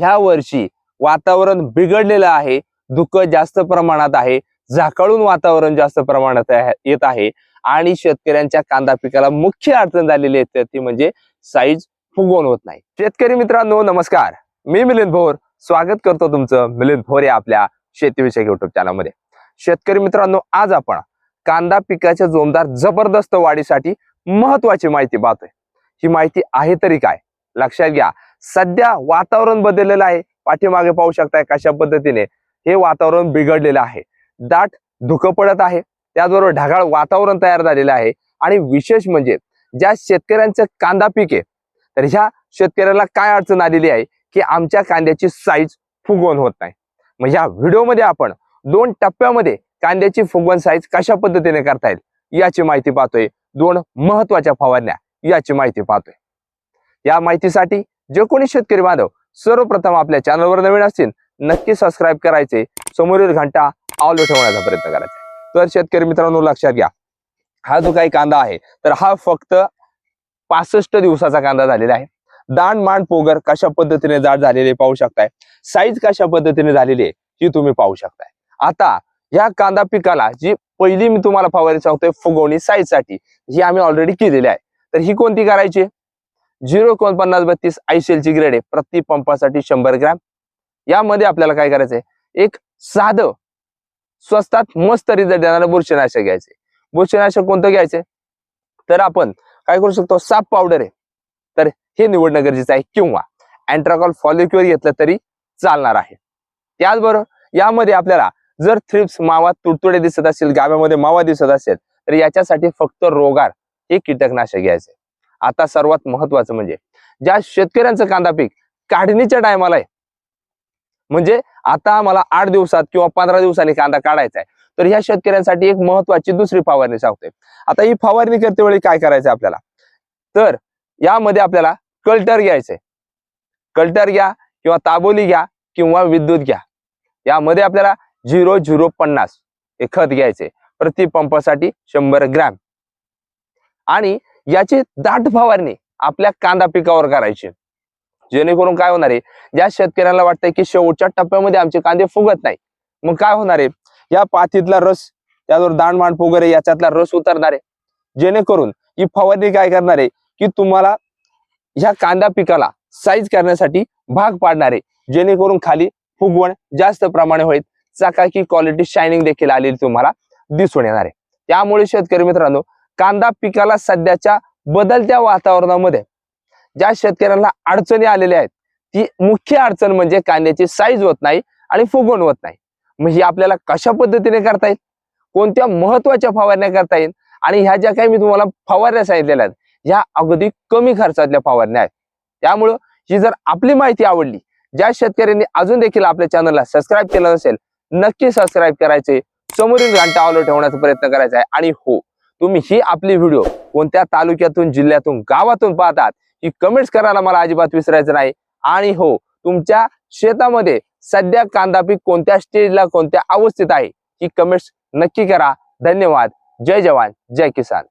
ह्या वर्षी वातावरण बिघडलेलं आहे धुकं जास्त प्रमाणात आहे झाकळून वातावरण जास्त प्रमाणात येत आहे आणि शेतकऱ्यांच्या कांदा पिकाला मुख्य अडचण झालेली आहे ती म्हणजे साईज फुगवून होत नाही. शेतकरी मित्रांनो नमस्कार. मी मिलिंद भोर. स्वागत करतो तुमचं मिलिंद भोर या आपल्या शेतीविषयक युट्यूब चॅनलमध्ये शेतकरी मित्रांनो आज आपण कांदा पिकाच्या जोमदार जबरदस्त वाढीसाठी महत्वाची माहिती पाहतोय. ही माहिती आहे तरी काय? लक्षात घ्या. सध्या वातावरण बदललेलं आहे. पाठीमागे पाहू शकताय कशा पद्धतीने हे वातावरण बिघडलेलं आहे. दाट धुकं पडत आहे. त्याचबरोबर ढगाळ वातावरण तयार झालेलं आहे. आणि विशेष म्हणजे ज्या शेतकऱ्यांचं कांदा पीक आहे तर ह्या शेतकऱ्याला काय अडचण आलेली आहे की आमच्या कांद्याची साईज फुगवण होत नाही. मग या व्हिडिओमध्ये आपण दोन टप्प्यामध्ये कांद्याची फुगवण साईज कशा पद्धतीने करता येईल याची माहिती पाहतोय. दोन महत्त्वाच्या फवारण्या याची माहिती पाहतोय. या माहितीसाठी जे कोणी शेतकरी बांधव सर्वप्रथम आपल्या चॅनलवर नवीन असतील नक्की सबस्क्राईब करायचे. समोरील घंटा आवलो ठेवण्याचा प्रयत्न करायचा तर शेतकरी मित्रांनो लक्षात घ्या. हा जो काही कांदा आहे तर हा फक्त पासष्ट दिवसाचा कांदा झालेला आहे. दाण मांड पोगर कशा पद्धतीने जाड झालेले पाहू शकताय? साईज कशा पद्धतीने झालेली आहे ही तुम्ही पाहू शकताय. आता या कांदा पिकाला जी पहिली मी तुम्हाला फवारणी सांगतोय फुगवणी साईजसाठी ही आम्ही ऑलरेडी केलेली आहे. तर ही कोणती करायची? झिरो एकोणपन्नास बत्तीस आयसीएल ची ग्रेड आहे. प्रति पंपासाठी शंभर ग्रॅम. यामध्ये आपल्याला काय करायचंय? एक साधं स्वस्तात मस्त रिझल्ट देणारं बुरशीनाशक घ्यायचे बुरशीनाशक कोणतं घ्यायचे तर आपण काय करू शकतो? साप पावडर आहे. तर हे निवडणं गरजेचं आहे. किंवा अँट्राकॉल फॉलिक्युअर घेतलं तरी चालणार आहे. त्याचबरोबर यामध्ये आपल्याला जर थ्रिप्स मावा तुडतुडे दिसत असेल गाव्यामध्ये मावा दिसत असेल तर याच्यासाठी फक्त रोगार हे कीटकनाशक घ्यायचे आता सर्वात महत्वाचं म्हणजे ज्या शेतकऱ्यांचं कांदा पीक काढणीच्या टायमाला आहे म्हणजे आता आम्हाला आठ दिवसात किंवा पंधरा दिवसांनी कांदा काढायचा आहे तर ह्या शेतकऱ्यांसाठी एक महत्वाची दुसरी फवारणी सांगते आता ही फवारणी करते वेळी काय करायचं आपल्याला? तर यामध्ये आपल्याला कल्टर घ्यायचंय. कल्टर घ्या किंवा ताबोली घ्या किंवा विद्युत घ्या. यामध्ये आपल्याला झिरो झिरो पन्नास हे खत घ्यायचे प्रति पंपासाठी शंभर ग्रॅम. आणि याची दाट फवारणी आपल्या कांदा पिकावर करायची. जेणेकरून काय होणार आहे ज्या शेतकऱ्यांना वाटतंय की शेवटच्या टप्प्यामध्ये आमचे कांदे फुगत नाही मग काय होणार आहे? या पातीतला रस त्यावर दाणमाण वगैरे याच्यातला रस उतरणार आहे. जेणेकरून ही फवारणी काय करणार आहे की तुम्हाला ह्या कांदा पिकाला साईज करण्यासाठी भाग पाडणार आहे. जेणेकरून खाली फुगवण जास्त प्रमाणे होईल चाकाकी क्वालिटी शायनिंग देखील आलेली तुम्हाला दिसून येणार आहे. त्यामुळे शेतकरी मित्रांनो कांदा पिकाला सध्याच्या बदलत्या वातावरणामध्ये ज्या शेतकऱ्यांना अडचणी आलेल्या आहेत ती मुख्य अडचण म्हणजे कांद्याची साईज होत नाही आणि फुगवण होत नाही. मग ही आपल्याला कशा पद्धतीने करता येईल? कोणत्या महत्त्वाच्या फवारण्या करता येईल? आणि ह्या ज्या काही मी तुम्हाला फवारण्या सांगितलेल्या आहेत ह्या अगदी कमी खर्चातल्या फवारण्या आहेत. त्यामुळं ही जर आपली माहिती आवडली ज्या शेतकऱ्यांनी अजून देखील आपल्या चॅनलला सबस्क्राईब केलं नसेल नक्की सबस्क्राईब करायचे समोरील घंटा आलो ठेवण्याचा प्रयत्न करायचा आहे. आणि हो तुम्ही ही आपली व्हिडिओ कोणत्या तालुक्यातून जिल्ह्यातून गावातून पाहतात ही कमेंट्स करायला मला अजिबात विसरायचं नाही. आणि हो तुमच्या शेतामध्ये सध्या कांदा पीक कोणत्या स्टेजला कोणत्या अवस्थेत आहे ही कमेंट्स नक्की करा. धन्यवाद. जय जवान. जय किसान.